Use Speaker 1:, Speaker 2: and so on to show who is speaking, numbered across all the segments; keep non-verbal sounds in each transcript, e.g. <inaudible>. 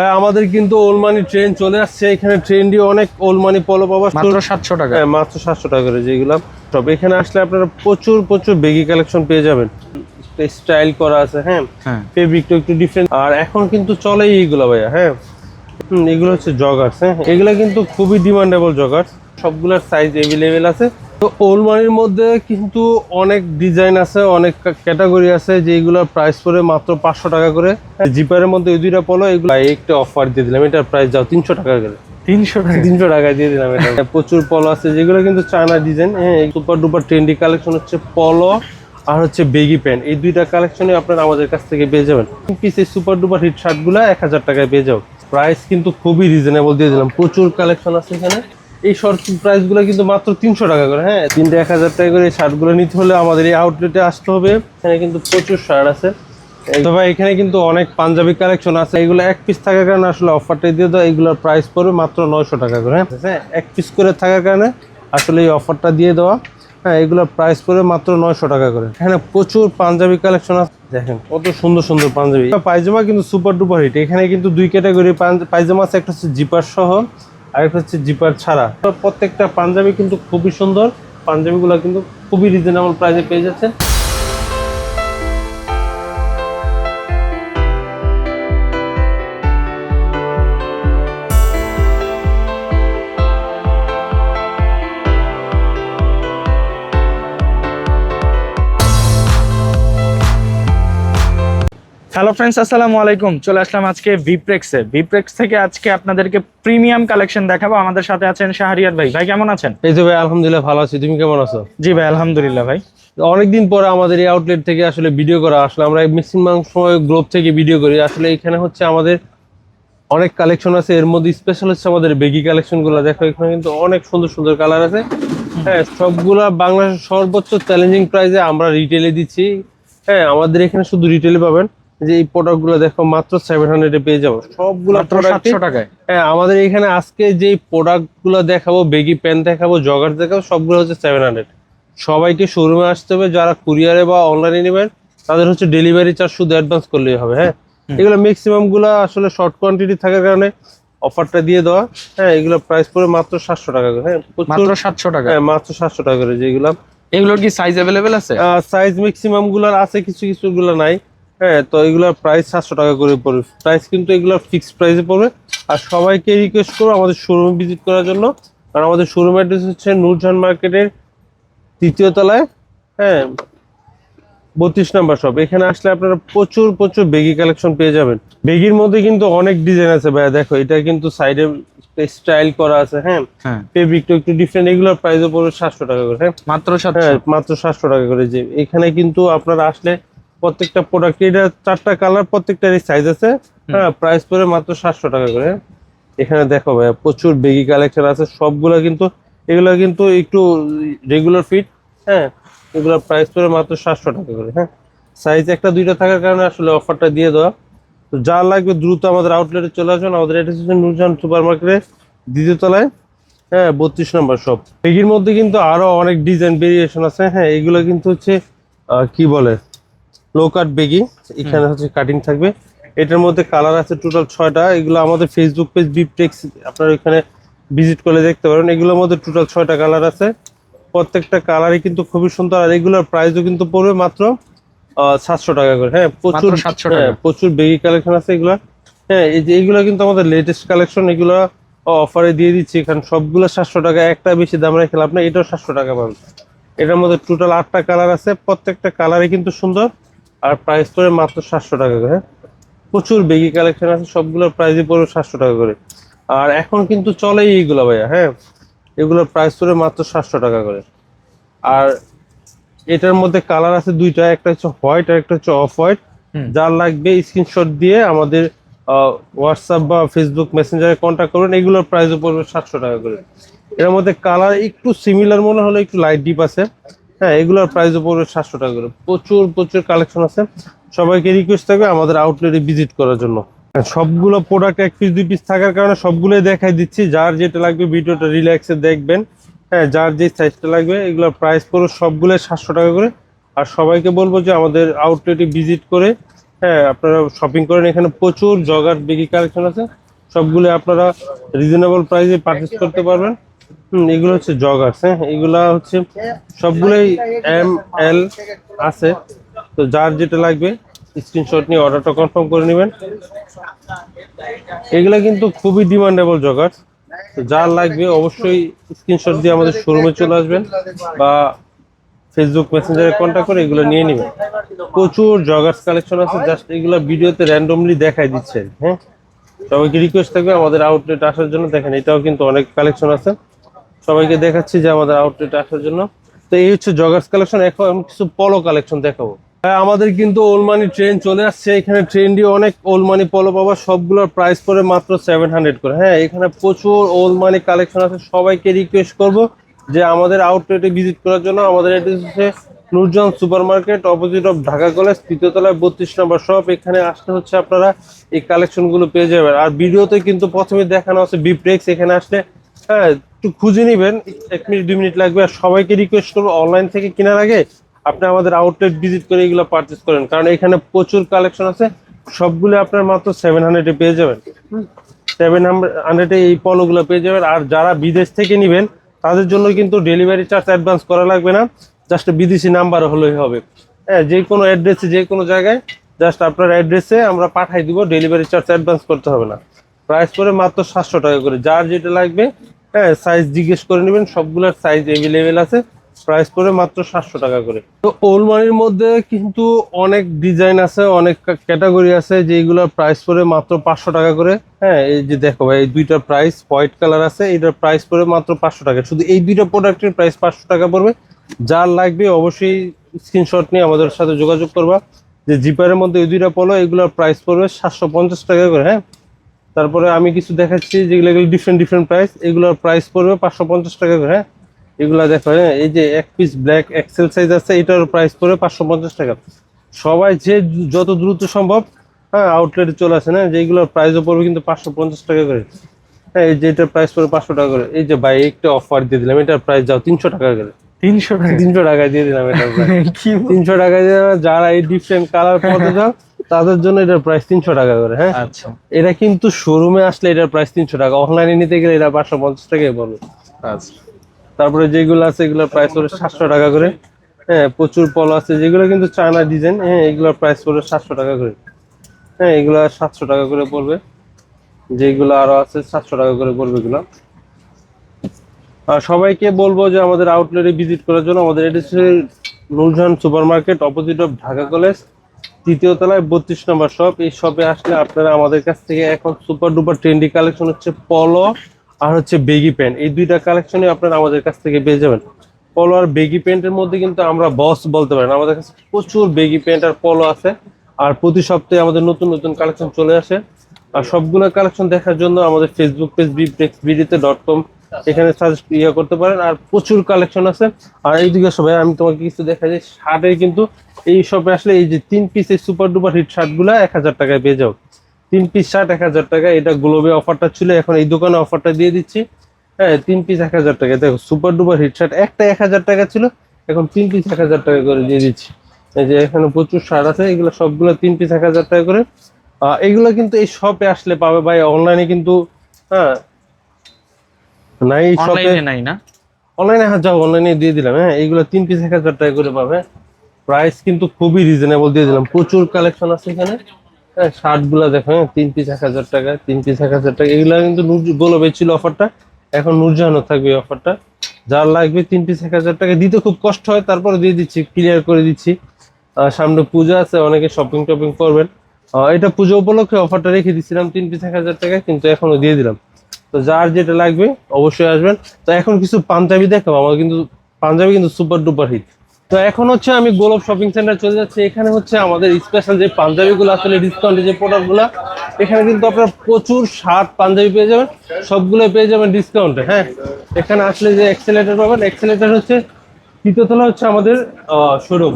Speaker 1: হ্যাঁ, আমাদের কিন্তু ওলমানি ট্রেন চলে আসছে। এখানে ট্রেনটি অনেক ওলমানি পলো পাওয়া
Speaker 2: মাত্র সাতশো টাকা।
Speaker 1: হ্যাঁ মাত্র সাতশো টাকা করে যেগুলো। সব এখানে আসলে আপনারা প্রচুর প্রচুর বেগি কালেকশন পেয়ে যাবেন। স্টাইল করা আছে হ্যাঁ?
Speaker 2: হ্যাঁ।
Speaker 1: ফেব্রিকটা একটু ডিফারেন্ট আর এখন কিন্তু চলেই এইগুলো ভাইয়া হ্যাঁ? এগুলো হচ্ছে জগার্স হ্যাঁ? এগুলো কিন্তু খুবই ডিমান্ডেবল জগার্স সবগুলোর সাইজ এভেলেবেল আছে। তো ওলমানির মধ্যে কিন্তু অনেক ডিজাইন আছে অনেক ক্যাটাগরি আছে যেগুলোর প্রাইস পড়ে মাত্র পাঁচশো টাকা করে। জিপারের মধ্যে এই দুইটা পলো এগুলো একটা অফার দিয়ে দিলাম এটার প্রাইস যাও তিনশো টাকা করে।
Speaker 2: তিনশো টাকা।
Speaker 1: তিনশো টাকায় দিয়ে দিলাম এটা। <laughs> প্রচুর পলো আছে যেগুলো কিন্তু চায়না ডিজাইন হ্যাঁ সুপার ডুপার ট্রেন্ডি কালেকশন হচ্ছে পলো আর হচ্ছে বেগি প্যান্ট এই দুইটা কালেকশনে আপনারা আমাদের কাছ থেকে পেয়ে যাবেন। পিস এই সুপার ডুপার হিট শার্টগুলো এক হাজার টাকায় পেয়ে যাও প্রাইস কিন্তু খুবই রিজনেবল দিয়ে দিলাম। প্রচুর কালেকশন আছে এখানে। এই শর্ট প্রাইসগুলো কিন্তু মাত্র তিনশো টাকা করে হ্যাঁ? তিনটে এক হাজার টাকা করে এই শার্টগুলো নিতে হলে আমাদের এই আউটলেটে আসতে হবে। এখানে কিন্তু প্রচুর শার্ট আছে। এই তো ভাই, এখানে কিন্তু অনেক পাঞ্জাবি কালেকশন আছে। এগুলো এক পিস থাকার কারণে আসলে অফারটা দিয়ে দাও। এগুলোর প্রাইস পড়বে মাত্র নয়শো টাকা করে হ্যাঁ? হ্যাঁ এক পিস করে থাকার কারণে আসলে এই অফারটা দিয়ে দেওয়া। হ্যাঁ এগুলোর প্রাইস পড়বে মাত্র নয়শো টাকা করে। এখানে প্রচুর পাঞ্জাবি কালেকশন আছে। দেখেন, কত সুন্দর সুন্দর পাঞ্জাবি। পায়জামা কিন্তু সুপার ডুপার হিট এখানে কিন্তু দুই ক্যাটাগরি পায়জামা আছে, একটা হচ্ছে জিপার সহ আর একটা হচ্ছে জিপার ছাড়া। প্রত্যেকটা পাঞ্জাবি কিন্তু খুবই সুন্দর। পাঞ্জাবিগুলো কিন্তু খুবই রিজনেবল প্রাইসে পেয়ে যাচ্ছে
Speaker 2: হ্যালো ফ্রেন্ডস আসসালামু আলাইকুম। চলে আসলাম আজকে ভিপ্রেক্সে ভিপ্রেক্স থেকে আজকে আপনাদেরকে প্রিমিয়াম কালেকশন দেখাবো। আমাদের সাথে আছেন শাহরিয়ার ভাই। ভাই কেমন আছেন?
Speaker 1: এই তো ভাই আলহামদুলিল্লাহ ভালো আছি। তুমি কেমন আছো?
Speaker 2: জি ভাই আলহামদুলিল্লাহ ভাই।
Speaker 1: অনেকদিন পরে আমাদের এই আউটলেট থেকে আসলে ভিডিও করা। আসলে আমরা ম্যাক্সিমাম সময় গ্লোব থেকে ভিডিও করি। আসলে এখানে হচ্ছে আমাদের অনেক কালেকশন আছে। এর মধ্যে স্পেশাল হচ্ছে আমাদের বেগি কালেকশনগুলো। দেখো এখানে কিন্তু অনেক সুন্দর সুন্দর কালার আছে। হ্যাঁ সবগুলা বাংলাদেশের সর্বোচ্চ চ্যালেঞ্জিং প্রাইসে আমরা রিটেলে দিচ্ছি। হ্যাঁ আমাদের এখানে শুধু রিটেলে পাবেন। যে এই প্রোডাক্টগুলো দেখো মাত্র সেভেন হান্ড্রেডে পেয়ে যাব। সবগুলো প্রোডাক্ট
Speaker 2: টাকায়।
Speaker 1: হ্যাঁ আমাদের এখানে আজকে যে প্রোডাক্টগুলো দেখাবো বেগি প্যান্ট দেখাবো জগার দেখাবো সবগুলো হচ্ছে সেভেন হান্ড্রেড সবাইকে শোরুমে আসতে হবে যারা কুরিয়ারে বা অনলাইনে নেবেন তাদের হচ্ছে ডেলিভারি চার্জ শুধু অ্যাডভান্স করলেই হবে হ্যাঁ? এগুলো ম্যাক্সিমামগুলো আসলে শর্ট কোয়ান্টিটি থাকার কারণে অফারটা দিয়ে দেওয়া হ্যাঁ এগুলো প্রাইস পড়ে মাত্র সাতশো টাকা করে হ্যাঁ
Speaker 2: মাত্র সাতশো টাকা।
Speaker 1: হ্যাঁ মাত্র সাতশো টাকা করে যেগুলো।
Speaker 2: এগুলোর কি সাইজ অ্যাভেলেবেল আছে?
Speaker 1: সাইজ ম্যাক্সিমামগুলার আছে কিছু কিছু গুলো নাই। হ্যাঁ তো এগুলোর প্রাইস সাতশো টাকা করে পড়বে। প্রাইস কিন্তু এগুলোর ফিক্সড প্রাইসে পড়বে। আর সবাইকে রিকোয়েস্ট করব আমাদের শোরুম ভিজিট করার জন্য। কারণ আমাদের শোরুম অ্যাড্রেস হচ্ছে নূরজাহান মার্কেটের তৃতীয় তলায়। হ্যাঁ বত্রিশ নাম্বার শপ এখানে আসলে আপনারা প্রচুর প্রচুর বেগি কালেকশন পেয়ে যাবেন। বেগির মধ্যে কিন্তু অনেক ডিজাইন আছে ভাইয়া। দেখো এটা কিন্তু সাইডে স্টাইল করা আছে হ্যাঁ?
Speaker 2: হ্যাঁ।
Speaker 1: ফেব্রিকটা একটু ডিফারেন্ট এগুলোর প্রাইসও পড়বে সাতশো টাকা করে হ্যাঁ?
Speaker 2: মাত্র
Speaker 1: হ্যাঁ
Speaker 2: সাতশো
Speaker 1: মাত্র সাতশো টাকা করে যে। এখানে কিন্তু আপনারা আসলে প্রত্যেকটা প্রোডাক্ট এটা চারটা কালার প্রত্যেকটারই সাইজ আছে। হ্যাঁ প্রাইস পড়ে মাত্র সাতশো টাকা করে। এখানে দেখো ভাইয়া প্রচুর বেগি কালেকশন আছে। সবগুলো কিন্তু এগুলো কিন্তু একটু রেগুলার ফিট হ্যাঁ এগুলোর প্রাইস পড়ে মাত্র সাতশো টাকা করে হ্যাঁ। সাইজ একটা দুইটা থাকার কারণে আসলে অফারটা দিয়ে দেওয়া। তো যা লাগবে দ্রুত আমাদের আউটলেটে চলে আসবেন আমাদের এটা হচ্ছে নুরজাহান সুপার মার্কেটের দ্বিতীয় তলায়। হ্যাঁ বত্রিশ নম্বর শপ বেগির মধ্যে কিন্তু আরও অনেক ডিজাইন ভেরিয়েশন আছে। হ্যাঁ এগুলো কিন্তু হচ্ছে কি বলে? লো কাট বেগি এখানে হচ্ছে কাটিং থাকবে। এটার মধ্যে কালার আছে টোটাল ছয়টা এগুলো আমাদের ফেসবুক পেজ বিপটেক্স আপনারা এখানে ভিজিট করলে দেখতে পারেন। এগুলোর মধ্যে টোটাল ছয়টা কালার আছে। প্রত্যেকটা কালারই কিন্তু খুবই সুন্দর আর এগুলোর প্রাইসও কিন্তু পড়বে মাত্র সাতশো টাকা করে। হ্যাঁ প্রচুর
Speaker 2: মাত্র 700 টাকা।
Speaker 1: হ্যাঁ, প্রচুর বেগি কালেকশন আছে এগুলা। হ্যাঁ এই যে এগুলো কিন্তু আমাদের লেটেস্ট কালেকশন এগুলো অফারে দিয়ে দিচ্ছি। এখানে সবগুলো সাতশো টাকা একটা বেশি দাম রেখে লাভ না এটাও সাতশো টাকা পাবেন এটার মধ্যে টোটাল আটটা কালার আছে প্রত্যেকটা কালারই কিন্তু সুন্দর। আর প্রাইস পড়ে মাত্র সাতশো টাকা করে। প্রচুর বেগি কালেকশন আছে সবগুলোর প্রাইসই পড়বে সাতশো টাকা করে। আর এখন কিন্তু চলেই এইগুলো ভাইয়া হ্যাঁ? এগুলোর প্রাইস পড়ে মাত্র সাতশো টাকা করে। আর এটার মধ্যে কালার আছে দুইটা একটা হচ্ছে হোয়াইট আর একটা হচ্ছে অফ হোয়াইট যার লাগবে স্ক্রিনশট দিয়ে আমাদের হোয়াটসঅ্যাপ বা ফেসবুক মেসেঞ্জারে কন্ট্যাক্ট করবেন এগুলোর প্রাইসও পড়বে সাতশো টাকা করে। এর মধ্যে কালার একটু সিমিলার মনে হলো একটু লাইট ডিপ আছে। হ্যাঁ এগুলোর প্রাইসও পড়বে সাতশো টাকা করে। প্রচুর প্রচুর কালেকশন আছে। সবাইকে রিকোয়েস্ট থাকবে আমাদের আউটলেটে ভিজিট করার জন্য। হ্যাঁ, সবগুলো প্রোডাক্ট এক পিস দুই পিস থাকার কারণে সবগুলোই দেখাই দিচ্ছি। যার যেটা লাগবে ভিডিওটা রিল্যাক্সে দেখবেন। হ্যাঁ যার যে সাইজটা লাগবে এগুলোর প্রাইস পড়বে সবগুলো সাতশো টাকা করে। আর সবাইকে বলব যে আমাদের আউটলেটে ভিজিট করে হ্যাঁ আপনারা শপিং করেন। এখানে প্রচুর জগার বেগি কালেকশন আছে। সবগুলো আপনারা রিজনেবল প্রাইসে পারচেস করতে পারবেন। এগুলো হচ্ছে জগার্স হ্যাঁ? এগুলা হচ্ছে সবগুলোই এম এল আছে। তো যার যেটা লাগবে স্ক্রিনশট নিয়ে অর্ডারটা কনফার্ম করে নেবেন। এগুলা কিন্তু খুবই ডিমান্ডেবল জগার্স তো যার লাগবে, অবশ্যই স্ক্রিনশট দিয়ে আমাদের শোরুমে চলে আসবেন বা ফেসবুক মেসেঞ্জারে কন্ট্যাক্ট করে এগুলো নিয়ে নেবেন। প্রচুর জগার্স কালেকশন আছে জাস্ট এগুলো ভিডিওতে র্যান্ডমলি দেখাই দিচ্ছে হ্যাঁ? সবাইকে রিকোয়েস্ট থাকবে, আমাদের আউটলেট আসার জন্য দেখেন, এটাও কিন্তু অনেক কালেকশন আছে। সবাইকে দেখাচ্ছি যে আমাদের আউটলেট আসার জন্য। তো এই হচ্ছে জগার্স কালেকশন এখন কিছু পলো কালেকশন দেখাবো। হ্যাঁ, আমাদের কিন্তু ওলমানি ট্রেন চলে আসছে। এখানে ট্রেন দিয়ে অনেক ওলমানি পলো পাবা সবগুলোর প্রাইস পড়ে মাত্র সেভেন হান্ড্রেড করে। হ্যাঁ এখানে প্রচুর ওলমানি কালেকশন আছে। সবাইকে রিকোয়েস্ট করব যে আমাদের আউটলেটে ভিজিট করার জন্য। আমাদের অ্যাড্রেস হচ্ছে Nurjahan super market opposite of Dhaka college তৃতীয়তলায় বত্রিশ নম্বর শপ এখানে আসলে হচ্ছে আপনারা এই কালেকশনগুলো পেয়ে যাবেন। আর ভিডিওতে কিন্তু প্রথমে দেখানো আছে বিপ্রেক্স এখানে আসলে হ্যাঁ একটু খুঁজে নিবেন এক মিনিট দুই মিনিট লাগবে। আর সবাইকে রিকোয়েস্ট করব অনলাইন থেকে কেনার আগে আপনি আমাদের আউটলেট ভিজিট করে এগুলো পারচেস করেন। কারণ এখানে প্রচুর কালেকশন আছে। সবগুলো আপনার মাত্র সেভেন হান্ড্রেডে পেয়ে যাবেন। সেভেন হান্ড্রেডে এই পলোগুলো পেয়ে যাবেন। আর যারা বিদেশ থেকে নেবেন তাদের জন্য কিন্তু ডেলিভারি চার্জ অ্যাডভান্স করা লাগবে না। জাস্ট বিদেশি নাম্বার হলেই হবে। হ্যাঁ যে কোনো অ্যাড্রেসে যে কোনো জায়গায় জাস্ট আপনার অ্যাড্রেসে আমরা পাঠাই দিব। ডেলিভারি চার্জ অ্যাডভান্স করতে হবে না। প্রাইস করে মাত্র সাতশো টাকা করে। যার যেটা লাগবে হ্যাঁ সাইজ জিজ্ঞেস করে নেবেন, সবগুলোর সাইজ অ্যাভেলেবেল আছে। প্রাইস করে মাত্র সাতশো টাকা করে। তো ওলমানির মধ্যে কিন্তু অনেক ডিজাইন আছে, অনেক ক্যাটাগরি আছে যেগুলোর প্রাইস পড়ে মাত্র পাঁচশো টাকা করে। হ্যাঁ এই যে দেখো ভাই, এই দুইটার প্রাইস হোয়াইট কালার আছে এটার প্রাইস পড়ে মাত্র পাঁচশো টাকা। শুধু এই দুইটা প্রোডাক্টের প্রাইস পাঁচশো টাকা পড়বে। যার লাগবে অবশ্যই স্ক্রিনশট নিয়ে আমাদের সাথে যোগাযোগ করবা। যে জিপারের মধ্যে এই দুইটা পলো এগুলোর প্রাইস পড়বে সাতশো পঞ্চাশ টাকা করে হ্যাঁ? তারপরে আমি কিছু দেখাচ্ছি যেগুলো এগুলো ডিফারেন্ট ডিফারেন্ট প্রাইস এগুলোর প্রাইস পড়বে পাঁচশো পঞ্চাশ টাকা করে হ্যাঁ? এগুলা দেখো হ্যাঁ এই যে এক পিস ব্ল্যাক এক্সেল সাইজ আছে এটার প্রাইস পড়বে পাঁচশো পঞ্চাশ টাকা। সবাই যে যত দ্রুত সম্ভব হ্যাঁ আউটলেটে চলে আসে না যেগুলোর প্রাইসও পড়বে কিন্তু পাঁচশো পঞ্চাশ টাকা করে। হ্যাঁ এই যে এটার প্রাইস পড়বে পাঁচশো টাকা করে। এই যে ভাই একটা অফার দিয়ে দিলাম এটার প্রাইস যাও তিনশো টাকা করে।
Speaker 2: তিনশো টাকা।
Speaker 1: তিনশো টাকায় দিয়ে দিলাম এটার প্রাইস <laughs> তিনশো টাকায় দিয়ে যারা এই ডিফারেন্ট কালার পড়তে চাও তাদের জন্য এটার প্রাইস তিনশো টাকা করে হ্যাঁ?
Speaker 2: আচ্ছা।
Speaker 1: এটা কিন্তু শোরুমে আসলে এটার প্রাইস তিনশো টাকা। অনলাইনে নিতে গেলে এটা পাঁচশো পঞ্চাশ টাকাই পড়বে
Speaker 2: আচ্ছা।
Speaker 1: তারপরে যেগুলো আছে এগুলোর প্রাইস পড়বে সাতশো টাকা করে। হ্যাঁ প্রচুর পলো আছে যেগুলো কিন্তু চায়না ডিজাইন হ্যাঁ এগুলোর প্রাইস পড়বে সাতশো টাকা করে। হ্যাঁ এগুলো সাতশো টাকা করে পড়বে। যেগুলো আরও আছে সাতশো টাকা করে পড়বে এগুলো। আর সবাইকে বলব যে আমাদের আউটলেটে ভিজিট করার জন্য আমাদের এটা হচ্ছে Nurjahan super market opposite of Dhaka college তৃতীয় তলায় বত্রিশ নম্বর শপ এই শপে আসলে আপনারা আমাদের কাছ থেকে এখন সুপার ডুপার ট্রেন্ডি কালেকশন হচ্ছে পলো আর হচ্ছে বেগি প্যান্ট এই দুইটা কালেকশনই আপনারা আমাদের কাছ থেকে পেয়ে যাবেন। পলো আর বেগি প্যান্টের মধ্যে কিন্তু আমরা বস বলতে পারেন। আমাদের কাছে প্রচুর বেগি প্যান্ট আর পলো আছে। আর প্রতি সপ্তাহে আমাদের নতুন নতুন কালেকশন চলে আসে। আর সবগুলো কালেকশন দেখার জন্য আমাদের ফেসবুক পেজ বিডিতে ডট কম এখানে সাজেস্ট ইয়ে করতে পারেন। আর প্রচুর কালেকশন আছে। আর এইদিকে সবাই, আমি তোমাকে কিছু দেখা যায় শার্টের কিন্তু এই শপে আসলে এই যে তিন পিস এই সুপার ডুপার হিট শার্টগুলো এক হাজার টাকায় পেয়ে যাও। তিন পিস শার্ট এক হাজার টাকা এটা গ্লোবে অফারটা ছিল এখন এই দোকানে অফারটা দিয়ে দিচ্ছি। হ্যাঁ তিন পিস এক হাজার টাকা। দেখো সুপার ডুপার হিট শার্ট একটা এক হাজার টাকা ছিল এখন তিন পিস এক হাজার টাকা করে দিয়ে দিচ্ছি। এই যে এখানে প্রচুর শার্ট আছে এগুলো সবগুলো তিন পিস এক হাজার টাকা করে। এগুলো কিন্তু এই শপে আসলে পাবে ভাই অনলাইনে কিন্তু হ্যাঁ। নাই শপে
Speaker 2: অনলাইনে নাই না?
Speaker 1: অনলাইনে হ্যাঁ যাও অনলাইনে দিয়ে দিলাম হ্যাঁ এইগুলো তিন পিস এক হাজার টাকা করে পাবে। প্রাইস কিন্তু খুবই রিজনেবল দিয়ে দিলাম। প্রচুর কালেকশন আছে এখানে। হ্যাঁ শার্টগুলা দেখো হ্যাঁ তিন পিস এক হাজার টাকা, তিন পিস এক হাজার টাকা। এগুলো কিন্তু গোলবে ছিল অফারটা এখন নুরজাহানও থাকবে অফারটা যার লাগবে তিন পিস এক হাজার টাকা। দিতে খুব কষ্ট হয়, তারপরে দিয়ে দিচ্ছি ক্লিয়ার করে দিচ্ছি। সামনে পূজা আছে, অনেকে শপিং টপিং করবেন। এটা পুজো উপলক্ষে অফারটা রেখে দিচ্ছিলাম তিন পিস এক হাজার টাকা কিন্তু এখনও দিয়ে দিলাম। তো যার যেটা লাগবে, অবশ্যই আসবেন। তো এখন কিছু পাঞ্জাবি দেখাবো। আমার কিন্তু পাঞ্জাবি কিন্তু সুপার ডুপার হিট তো এখন হচ্ছে আমি গোলব শপিং সেন্টার চলে যাচ্ছি। এখানে হচ্ছে আমাদের স্পেশাল যে পাঞ্জাবিগুলো আসলে ডিসকাউন্টে যে প্রোডাক্টগুলো এখানে কিন্তু আপনার প্রচুর শার্ট পাঞ্জাবি পেয়ে যাবেন। সবগুলো পেয়ে যাবেন ডিসকাউন্টে হ্যাঁ? এখানে আসলে যে এক্সেলেটার পাবেন এক্সেলেটার হচ্ছে তৃতীয়তলা হচ্ছে আমাদের শোরুম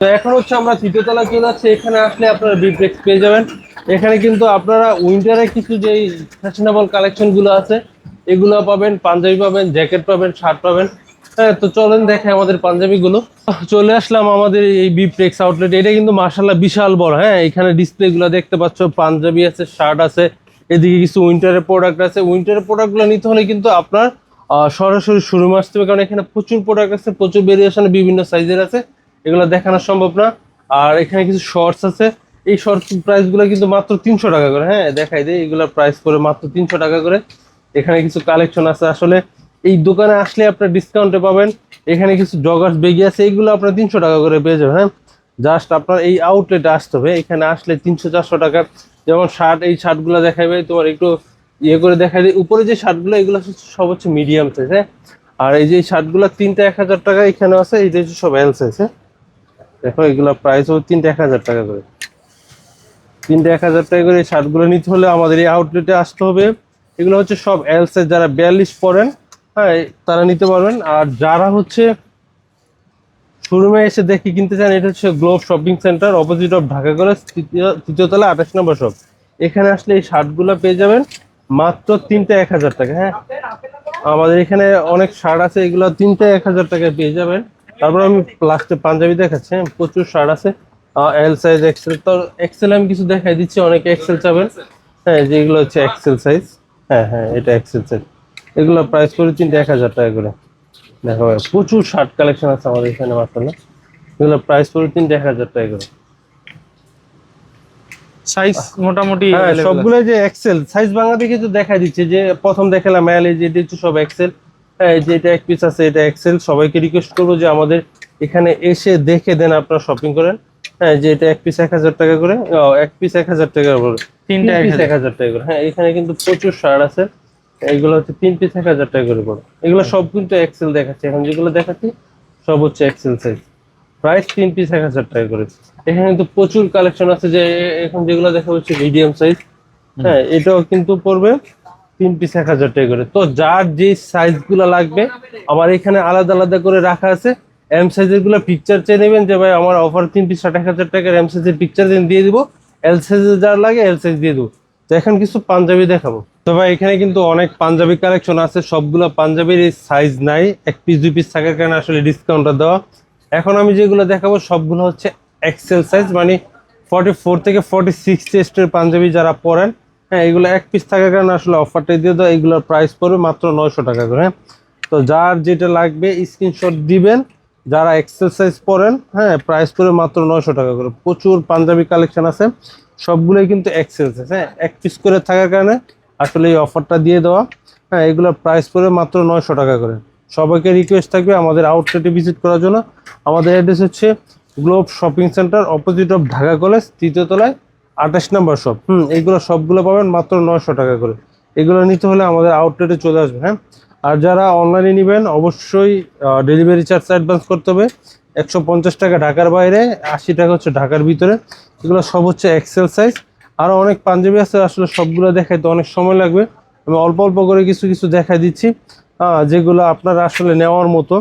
Speaker 1: তো এখন হচ্ছে আমরা তৃতীয়তলা চলে যাচ্ছি। এখানে আসলে আপনারা বিপ্লেক্স পেয়ে যাবেন। এখানে কিন্তু আপনারা উইন্টারে কিছু যে ফ্যাশনেবল কালেকশনগুলো আছে, এগুলো পাবেন, পাঞ্জাবি পাবেন জ্যাকেট পাবেন শার্ট পাবেন। হ্যাঁ তো চলেন দেখে আমাদের পাঞ্জাবি গুলো চলে আসলাম আমাদের এই বিপ্রেক্স আউটলেট এটা কিন্তু মার্শাল্লাহ বিশাল বড় হ্যাঁ এখানে ডিসপ্লে গুলো দেখতে পাচ্ছ, পাঞ্জাবি আছে শার্ট আছে, এদিকে কিছু উইন্টারের প্রোডাক্ট আছে। উইন্টারের প্রোডাক্টগুলো নিতে হলে কিন্তু আপনার সরাসরি শোরুমে আসতে হবে, কারণ এখানে প্রচুর প্রোডাক্ট আছে, প্রচুর ভেরিয়েশন বিভিন্ন সাইজের আছে। এগুলো দেখানো সম্ভব না। আর এখানে কিছু শর্টস আছে। এই শর্টস প্রাইসগুলো কিন্তু মাত্র তিনশো টাকা করে হ্যাঁ দেখাই দেয় এগুলোর প্রাইস করে মাত্র তিনশো টাকা করে। এখানে কিছু কালেকশন আছে আসলে। এই দোকানে আসলে আপনার ডিসকাউন্টে পাবেন। এখানে কিছু জগার্স বেগি আছে এইগুলো আপনার তিনশো টাকা করে পেয়ে যাবেন হ্যাঁ? জাস্ট আপনার এই আউটলেটে আসতে হবে। এখানে আসলে তিনশো চারশো টাকা যেমন শার্ট এই শার্টগুলো দেখাবে, তোমার একটু ইয়ে করে দেখাই দিই। উপরে যে শার্টগুলো এগুলো সব হচ্ছে মিডিয়াম সাইজ হ্যাঁ? আর এই যে শার্টগুলো তিনটা এক হাজার টাকা এখানে আছে, এইটা হচ্ছে সব এল সাইজ হ্যাঁ? দেখো, এগুলো প্রাইস হবে তিনটা এক হাজার টাকা করে। তিনটা এক হাজার টাকা করে এই শার্টগুলো নিতে হলে আমাদের এই আউটলেটে আসতে হবে। এগুলো হচ্ছে সব এল সাইজ যারা বিয়াল্লিশ পরেন হ্যাঁ তারা নিতে পারবেন। আর যারা হচ্ছে শোরুমে এসে দেখে কিনতে চান, এটা হচ্ছে Globe shopping centre opposite of Dhaka college তৃতীয় তলা, আঠাশ নম্বর শপ এখানে আসলে এই শার্টগুলো পেয়ে যাবেন, মাত্র তিনটে এক হাজার টাকা হ্যাঁ। আমাদের এখানে অনেক শার্ট আছে, এগুলো তিনটে এক হাজার টাকায় পেয়ে যাবেন। তারপর আমি লাস্টে পাঞ্জাবি দেখাচ্ছি হ্যাঁ প্রচুর শার্ট আছে। এল সাইজ এক্সেল তো এক্সেল আমি কিছু দেখাই দিচ্ছি, অনেকে এক্সেল চাবেন। হ্যাঁ যেগুলো হচ্ছে এক্সেল সাইজ হ্যাঁ হ্যাঁ এটা এক্সেল সাইজ এগুলো প্রাইস করে তিনটে এক হাজার টাকা করে। দেখো ভাই, প্রচুর শার্ট কালেকশন আছে আমাদের এখানে মাসাল্লাহ এগুলো প্রাইস পড়ে এক হাজার টাকা করে।
Speaker 2: সাইজ মোটামুটি
Speaker 1: হ্যাঁ সবগুলো যে এক্সেল সাইজ দেখে দিচ্ছে যে প্রথম দেখালাম এল যে হচ্ছে সব এক্সেল হ্যাঁ যে এটা এক পিস আছে এটা এক্সেল সবাইকে রিকোয়েস্ট করব যে আমাদের এখানে এসে দেখে দেন আপনারা শপিং করেন। হ্যাঁ যে এটা এক পিস এক হাজার টাকা করে এক পিস এক হাজার টাকা করে।
Speaker 2: তিনটা এক
Speaker 1: পিস এক হাজার টাকা করে। হ্যাঁ এখানে কিন্তু প্রচুর শার্ট আছে। এইগুলো হচ্ছে তিন পিস এক হাজার টাকা করে পড়ে এগুলো সব কিন্তু এক্সেল দেখাচ্ছে। এখন যেগুলো দেখাচ্ছি সব হচ্ছে এক্সেল সাইজ প্রাইস তিন পিস এক হাজার টাকা করে। এখানে কিন্তু প্রচুর কালেকশন আছে যে এখন যেগুলো দেখা হচ্ছে মিডিয়াম সাইজ হ্যাঁ এটাও কিন্তু পড়বে তিন পিস এক হাজার টাকা করে। তো যার যে সাইজগুলো লাগবে আমার এখানে আলাদা আলাদা করে রাখা আছে। এম সাইজেরগুলো পিকচার চেয়ে নেবেন যে ভাই আমার অফার তিন পিস ষাট এক হাজার টাকার এম সাইজের পিকচার দিয়ে দিব। এল সাইজের যার লাগে এল সাইজ দিয়ে দেবো। তো এখন কিছু পাঞ্জাবি দেখাবো। তো ভাই, এখানে কিন্তু অনেক পাঞ্জাবি কালেকশন আছে, সবগুলো পাঞ্জাবির সাইজ নাই, এক পিস দুই পিস থাকার কারণে আসলে ডিসকাউন্টটা দেওয়া। এখন আমি যেগুলো দেখাবো, সবগুলো হচ্ছে এক্সেল সাইজ মানে ফর্টি ফোর থেকে ফর্টি সিক্স চেস্টের পাঞ্জাবি যারা পরেন হ্যাঁ এগুলো এক পিস থাকার কারণে আসলে অফারটা দিয়ে দেওয়া, এগুলোর প্রাইস পড়বে মাত্র নয়শো টাকা করে। হ্যাঁ তো যার যেটা লাগবে স্ক্রিনশট দিবেন, যারা এক্সেল সাইজ পরেন হ্যাঁ প্রাইস পড়বে মাত্র নয়শো টাকা করে। প্রচুর পাঞ্জাবি কালেকশন আছে, সবগুলোই কিন্তু এক্সেল সাইজ হ্যাঁ এক পিস করে থাকার কারণে আসলে এই অফারটা দিয়ে দেওয়া হ্যাঁ এগুলোর প্রাইস পড়বে মাত্র নয়শো টাকা করে। সবাইকে রিকোয়েস্ট থাকবে আমাদের আউটলেটে ভিজিট করার জন্য। আমাদের অ্যাড্রেস হচ্ছে Globe shopping centre opposite of Dhaka college তৃতীয় তলায় আঠাশ নম্বর শপ হুম, এগুলো সবগুলো পাবেন মাত্র নয়শো টাকা করে। এগুলো নিতে হলে আমাদের আউটলেটে চলে আসবে হ্যাঁ। আর যারা অনলাইনে নেবেন, অবশ্যই ডেলিভারি চার্জ অ্যাডভান্স করতে হবে। একশো পঞ্চাশ টাকা ঢাকার বাইরে, আশি টাকা হচ্ছে ঢাকার ভিতরে। এগুলো সব হচ্ছে এক্সেল সাইজ আরও অনেক পাঞ্জাবি আছে আসলে সবগুলো দেখাইতে অনেক সময় লাগবে। আমি অল্প অল্প করে কিছু কিছু দেখাই দিচ্ছি হ্যাঁ যেগুলো আপনারা আসলে নেওয়ার মতো।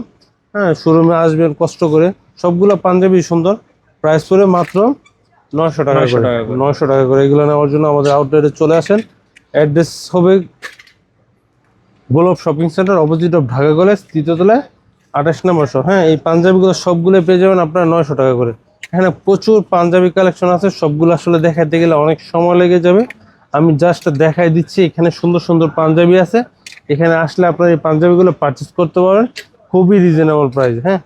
Speaker 1: হ্যাঁ শোরুমে আসবেন কষ্ট করে। সবগুলো পাঞ্জাবি সুন্দর। প্রাইস পড়ে মাত্র নয়শো টাকা করে।
Speaker 2: করে।
Speaker 1: নয়শো টাকা করে এগুলো নেওয়ার জন্য আমাদের আউটলেটে চলে আসেন। অ্যাড্রেস হবে Globe shopping centre opposite of Dhaka college তৃতীয়তলায় আঠাশ নম্বর শপ হ্যাঁ এই পাঞ্জাবিগুলো সবগুলো পেয়ে যাবেন আপনারা নয়শো টাকা করে। এখানে প্রচুর পাঞ্জাবি কালেকশন আছে, সবগুলো আসলে দেখাতে গেলে অনেক সময় লেগে যাবে। আমি জাস্ট দেখাই দিচ্ছি, এখানে সুন্দর সুন্দর পাঞ্জাবি আছে। এখানে আসলে আপনারা এই পাঞ্জাবিগুলো পারচেস করতে পারেন খুবই রিজনেবল প্রাইস হ্যাঁ?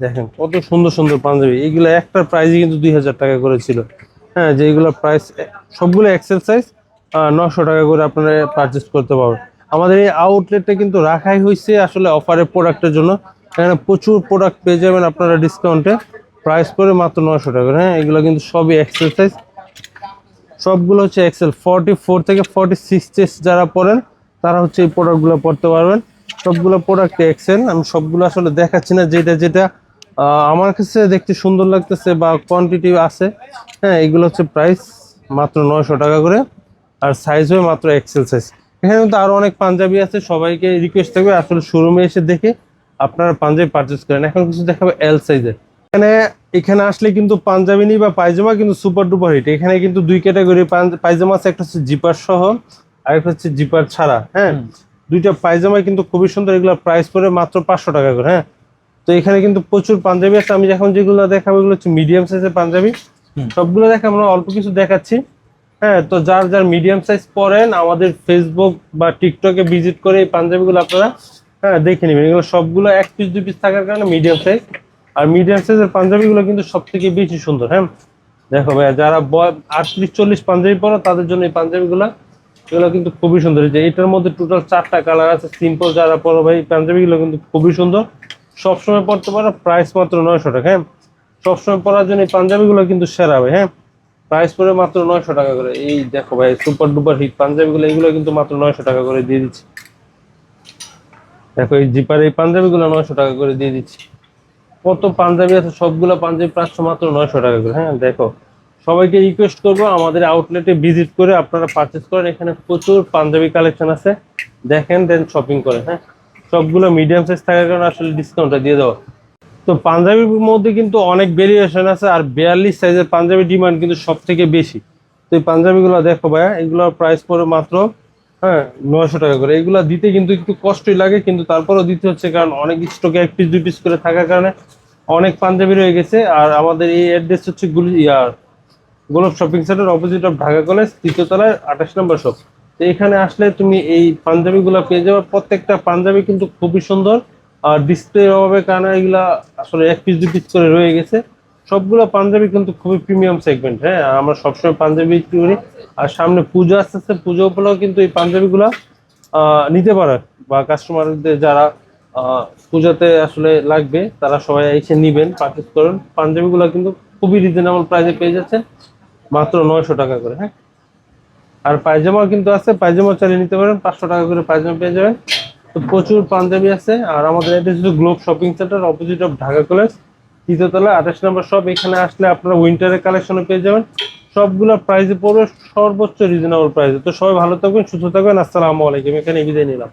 Speaker 1: দেখেন, কত সুন্দর সুন্দর পাঞ্জাবি। এগুলো একটার প্রাইসই কিন্তু দুই হাজার টাকা করে ছিল। হ্যাঁ যেগুলো প্রাইস সবগুলো এক্সেল সাইজ নশো টাকা করে আপনারা পারচেস করতে পারবেন। আমাদের এই আউটলেটটা কিন্তু রাখাই হয়েছে আসলে অফারের প্রোডাক্টের জন্য। এখানে প্রচুর প্রোডাক্ট পেয়ে যাবেন আপনারা ডিসকাউন্টে প্রাইস করে মাত্র নয়শো টাকা হ্যাঁ? এগুলো কিন্তু সবই এক্সেল সাইজ সবগুলো হচ্ছে এক্সেল ফর্টি ফোর থেকে ফর্টি সিক্স যারা পড়েন, তারা হচ্ছে এই প্রোডাক্টগুলো পড়তে পারবেন। সবগুলো প্রোডাক্ট এক্সেল আমি সবগুলো আসলে দেখাচ্ছি না, যেটা যেটা আমার কাছে দেখতে সুন্দর লাগতেছে বা কোয়ান্টিটি আছে হ্যাঁ এগুলো হচ্ছে প্রাইস মাত্র নয়শো টাকা করে, আর সাইজ হয় মাত্র এক্সেল সাইজ এখানে কিন্তু আরও অনেক পাঞ্জাবি আছে, সবাইকে রিকোয়েস্ট থাকবে, আসলে শোরুমে এসে দেখে আপনারা পাঞ্জাবি পারচেস করেন। এখন কিছু দেখাবে এল সাইজের এখানে এখানে আসলে কিন্তু পাঞ্জাবি নি বা পায়জামা কিন্তু সুপার ডুপার হিট এখানে কিন্তু দুই ক্যাটাগরি পায়জামা আছে একটা হচ্ছে জিপার সহ আর একটা হচ্ছে জিপার ছাড়া হ্যাঁ? দুইটা পায়জামা কিন্তু খুবই সুন্দর এগুলো প্রাইস পড়ে মাত্র পাঁচশো টাকা করে হ্যাঁ? তো এখানে কিন্তু প্রচুর পাঞ্জাবি আছে। আমি এখন যেগুলো দেখাবো এগুলো হচ্ছে মিডিয়াম সাইজের পাঞ্জাবি। সবগুলো দেখে আমরা অল্প কিছু দেখাচ্ছি হ্যাঁ? তো যার যার মিডিয়াম সাইজ পরেন আমাদের ফেসবুক বা টিকটকে ভিজিট করে এই পাঞ্জাবিগুলো আপনারা হ্যাঁ দেখে নেবেন। এগুলো সবগুলো এক পিস দুই পিস থাকার কারণে মিডিয়াম সাইজ আর মিডিয়াম সাইজের পাঞ্জাবিগুলো কিন্তু সব থেকে বেশি সুন্দর হ্যাঁ? দেখো ভাইয়া, যারা আটত্রিশ, চল্লিশ পাঞ্জাবি পরো, তাদের জন্য এই পাঞ্জাবিগুলো, এগুলো কিন্তু খুবই সুন্দর। যে এটার মধ্যে টোটাল চারটা কালার আছে সিম্পল যারা পরো ভাই, পাঞ্জাবিগুলো কিন্তু খুবই সুন্দর। সবসময় পরতে পারো প্রাইস মাত্র নয়শো টাকা হ্যাঁ? সবসময় পরার জন্য এই পাঞ্জাবিগুলো কিন্তু সেরা ভাই হ্যাঁ? প্রাইস পরে মাত্র নয়শো টাকা করে। এই দেখো ভাই সুপার ডুপার হিট পাঞ্জাবিগুলো, এগুলো কিন্তু মাত্র নয়শো টাকা করে দিয়ে দিচ্ছি। দেখো এই জিপার এই পাঞ্জাবিগুলো নয়শো টাকা করে দিয়ে দিচ্ছি। কত পাঞ্জাবি আছে, সবগুলো পাঞ্জাবি প্রাইস মাত্র নয়শো টাকা করে। হ্যাঁ দেখো, সবাইকে রিকোয়েস্ট করব আমাদের আউটলেটে ভিজিট করে আপনারা পারচেস করেন। এখানে প্রচুর পাঞ্জাবি কালেকশন আছে। দেখেন দেন শপিং করেন হ্যাঁ। সবগুলো মিডিয়াম সাইজ থাকার কারণে আসলে ডিসকাউন্টটা দিয়ে দেওয়া। তো পাঞ্জাবির মধ্যে কিন্তু অনেক ভেরিয়েশন আছে আর বিয়াল্লিশ সাইজের পাঞ্জাবি ডিমান্ড কিন্তু সব থেকে বেশি। তো এই পাঞ্জাবিগুলো দেখো ভাইয়া, এগুলোর প্রাইস পড়ে মাত্র হ্যাঁ নয়শো টাকা করে। এগুলো দিতে কিন্তু একটু কষ্টই লাগে, কিন্তু তারপরেও দিতে হচ্ছে কারণ অনেক স্টকে এক পিস দুই পিস করে থাকার কারণে অনেক পাঞ্জাবি রয়ে গেছে, আর আমাদের এই অ্যাড্রেস হচ্ছে গুলি ইয়ার Globe shopping centre opposite of Dhaka college তৃতীয় তলায় আঠাশ নম্বর শপ তো এখানে আসলে তুমি এই পাঞ্জাবিগুলো পেয়ে যাবে। প্রত্যেকটা পাঞ্জাবি কিন্তু খুবই সুন্দর, আর ডিসপ্লে অভাবের কারণে এগুলা আসলে এক পিস দু পিস করে রয়ে গেছে। সবগুলো পাঞ্জাবি কিন্তু খুবই প্রিমিয়াম সেগমেন্ট হ্যাঁ? আমরা সবসময় পাঞ্জাবি বিক্রি করি, আর সামনে পুজো আসতে আসতে পুজো উপলক্ষে কিন্তু এই পাঞ্জাবিগুলো নিতে পারে, বা কাস্টমারদের যারা পূজাতে আসলে লাগবে। তারা সবাই এসে নিবেন পারচেস করুন। পাঞ্জাবিগুলো কিন্তু খুবই রিজনেবল প্রাইসে পেয়ে যাচ্ছেন। মাত্র নয়শো টাকা করে হ্যাঁ? আর পায়জামা কিন্তু আছে, পায়জামা চালিয়ে নিতে পারেন, পাঁচশো টাকা করে পায়জামা পেয়ে যাবেন। তো প্রচুর পাঞ্জাবি আছে, আর আমাদের এটা হচ্ছে Globe shopping centre opposite of Dhaka college তৃতীয়তলা আঠাশ নম্বর শপ এখানে আসলে আপনারা উইন্টারের কালেকশনে পেয়ে যাবেন। সবগুলো প্রাইসে পড়বে সর্বোচ্চ রিজনেবল প্রাইসে তো সবাই ভালো থাকবেন, সুস্থ থাকবেন। আসসালামু আলাইকুম। এখানে বিদায় নিলাম।